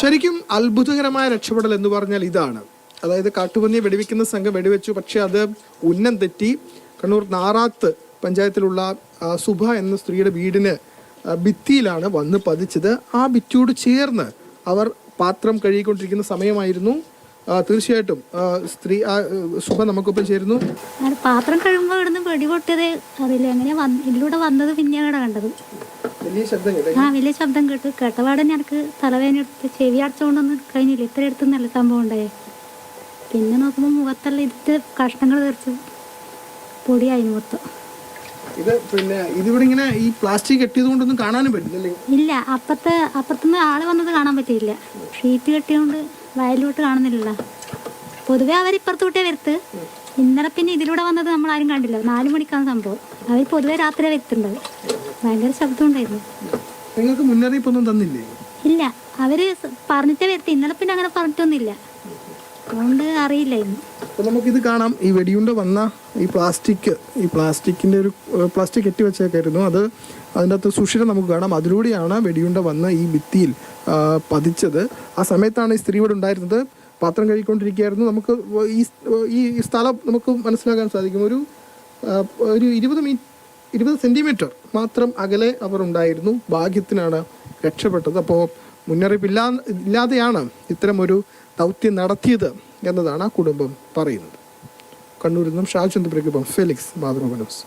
ശരിക്കും അത്ഭുതകരമായ രക്ഷപ്പെടൽ എന്ന് പറഞ്ഞാൽ ഇതാണ്. അതായത് കാട്ടുപന്നിയെ വെടിവെക്കുന്ന സംഘം വെടിവെച്ചു. പക്ഷേ അത് ഉന്നം തെറ്റി. കണ്ണൂർ നാറാത്ത് പഞ്ചായത്തിലുള്ള സുഭ എന്ന സ്ത്രീയുടെ വീടിന് ഭിത്തിയിലാണ് വന്ന് പതിച്ചത്. ആ ഭിത്തിയോട് ചേർന്ന് അവർ പാത്രം കഴുകിക്കൊണ്ടിരിക്കുന്ന സമയമായിരുന്നു. തീർച്ചയായിട്ടും സ്ത്രീ സുഭ നമുക്കൊപ്പം ചേരുന്നു. പാത്രം കഴുകുമ്പോൾ ഇവിടുന്ന് വെടിപൊട്ടിയത് അറിയില്ല. എങ്ങനെയാ ഇതിലൂടെ വന്നത് പിന്നെയാണ് കണ്ടത്. ആ വലിയ ശബ്ദം കേട്ടു കേട്ടപാടെ എനിക്ക് തലവേദന എടുത്ത് ചെവി അടച്ചുകൊണ്ടൊന്നും കഴിഞ്ഞില്ല? ഇത്ര നല്ല സംഭവം ഉണ്ടായേ പിന്നെ നോക്കുമ്പോൾ മുഖത്തുള്ള ഇതിട്ട് കഷ്ണങ്ങൾ തെറിച്ച് പൊടിയായി മൊത്തം ഇത് പിന്നെ ഇതിവിടെ ഇങ്ങനെ ഈ പ്ലാസ്റ്റിക് കെട്ടിയത് കൊണ്ടൊന്നും കാണാനും ഇല്ല അപ്പത്തെ അപ്പുറത്തുനിന്ന് ആൾ വന്നത് കാണാൻ പറ്റിയില്ല. ഷീറ്റ് കെട്ടിയോണ്ട് വയലിലോട്ട് കാണുന്നില്ലല്ലോ. പൊതുവെ അവർ ഇപ്പുറത്തോട്ടേ വരുത്ത്. ഇന്നലെ പിന്നെ ഇതിലൂടെ വന്നത് നമ്മൾ ആരും കണ്ടില്ല. നാല് മണിക്കാണ് സംഭവം. അവർ പൊതുവെ രാത്രി വരുത്തുണ്ടത് ഭയങ്കര ശബ്ദം ഉണ്ടായിരുന്നു നിങ്ങൾക്ക് മുന്നറിയിപ്പൊന്നും തന്നില്ലേ? ഇല്ല അവർ പറഞ്ഞിട്ടേ വരുത്തി. ഇന്നലെ പിന്നെ അങ്ങനെ പറഞ്ഞിട്ടൊന്നുമില്ല. അതുകൊണ്ട് അറിയില്ലായിരുന്നു. അപ്പോൾ നമുക്കിത് കാണാം. ഈ വെടിയുണ്ട വന്ന ഈ പ്ലാസ്റ്റിക് ഈ പ്ലാസ്റ്റിക്കിന്റെ ഒരു പ്ലാസ്റ്റിക് കെട്ടി വെച്ചേക്കായിരുന്നു. അത് അതിന്റെ അകത്ത് സുഷിരം നമുക്ക് കാണാം. അതിലൂടെയാണ് വെടിയുണ്ട വന്ന് ഈ ഭിത്തിയിൽ പതിച്ചത്. ആ സമയത്താണ് ഈ സ്ത്രീ ഇവിടെ ഉണ്ടായിരുന്നത്. പാത്രം കഴുകിക്കൊണ്ടിരിക്കുകയായിരുന്നു. നമുക്ക് ഈ ഈ സ്ഥലം നമുക്ക് മനസ്സിലാക്കാൻ സാധിക്കും. ഒരു ഒരു ഇരുപത് മീ ഇരുപത് സെന്റിമീറ്റർ മാത്രം അകലെ അവർ ഉണ്ടായിരുന്നു. ഭാഗ്യത്തിനാണ് രക്ഷപ്പെട്ടത്. അപ്പോൾ മുന്നറിയിപ്പില്ലാ ഇല്ലാതെയാണ് ഇത്തരമൊരു ദൗത്യം നടത്തിയത് എന്നതാണ് ആ കുടുംബം പറയുന്നത്. കണ്ണൂരിൽ നിന്നും ഷാജ് ചന്ദ്രപ്രകൃപം ഫെലിക്സ് മാതൃഭൂമ ന്യൂസ്.